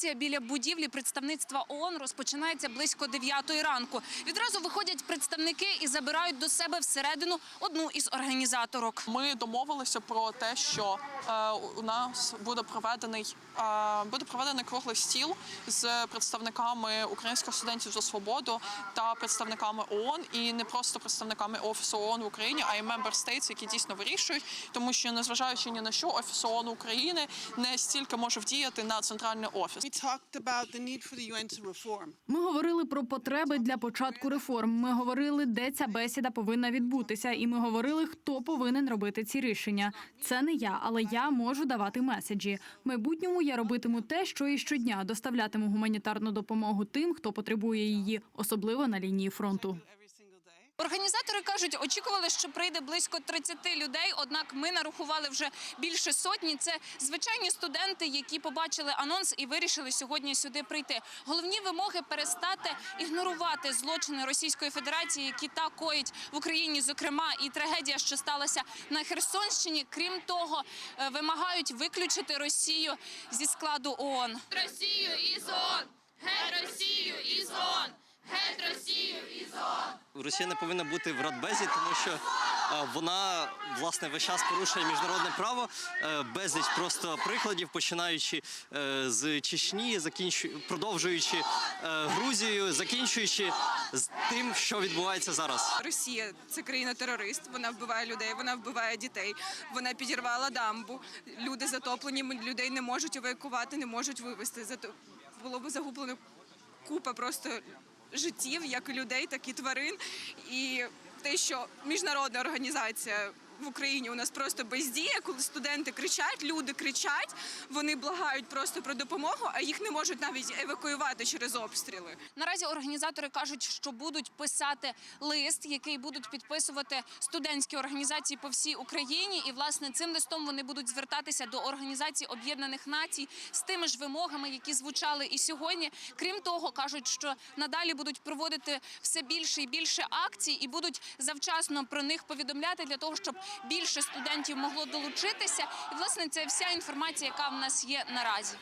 Акція біля будівлі представництва ООН розпочинається близько 9 ранку. Відразу виходять представники і забирають до себе всередину одну із організаторок. Ми домовилися про те, що е, у нас буде проведений е, буде проведений круглий стіл з представниками українських студентів за свободу та представниками ООН, і не просто представниками офісу ООН в Україні, а й member states, які дійсно вирішують, тому що незважаючи ні на що, офіс ООН України не стільки може вдіяти на центральний офіс. Ми говорили про потреби для початку реформ. Ми говорили, де ця бесіда повинна відбутися, і ми говорили, хто повинен робити ці рішення. Це не я, але я можу давати меседжі. В майбутньому я робитиму те, що і щодня доставлятиму гуманітарну допомогу тим, хто потребує її, особливо на лінії фронту. Організатори кажуть, очікували, що прийде близько 30 людей. Однак ми нарахували вже більше сотні. Це звичайні студенти, які побачили анонс і вирішили сьогодні сюди прийти. Головні вимоги перестати ігнорувати злочини Російської Федерації, які так коїть в Україні, зокрема, і трагедія, що сталася на Херсонщині. Крім того, е, вимагають виключити Росію зі складу ООН. Росію із ООН! Геть Росію із ООН! Геть Росію із ООН! Росія не повинна бути в Радбезі, тому що вона власне весь час порушує міжнародне право, е, безліч просто прикладів, починаючи е, з Чечні, закінчу, продовжуючи е, Грузією, закінчуючи з тим, що відбувається зараз. Росія це країна-терорист. Вона вбиває людей, вона вбиває дітей. Вона підірвала дамбу. Люди затоплені, людей не можуть евакувати, не можуть вивезти. Було б загублено купа просто життів, як людей, так і тварин. І те, що міжнародна організація. В Україні у нас просто бездіє, коли студенти кричать, люди кричать, вони благають просто про допомогу, а їх не можуть навіть евакуювати через обстріли. Наразі організатори кажуть, що будуть писати лист, який будуть підписувати студентські організації по всій Україні. І власне цим листом вони будуть звертатися до організацій Об'єднаних Націй з тими ж вимогами, які звучали і сьогодні. Крім того, кажуть, що надалі будуть проводити все більше і більше акцій, і будуть завчасно про них повідомляти для того, щоб більше студентів могло долучитися. І власне це вся інформація, яка в нас є наразі.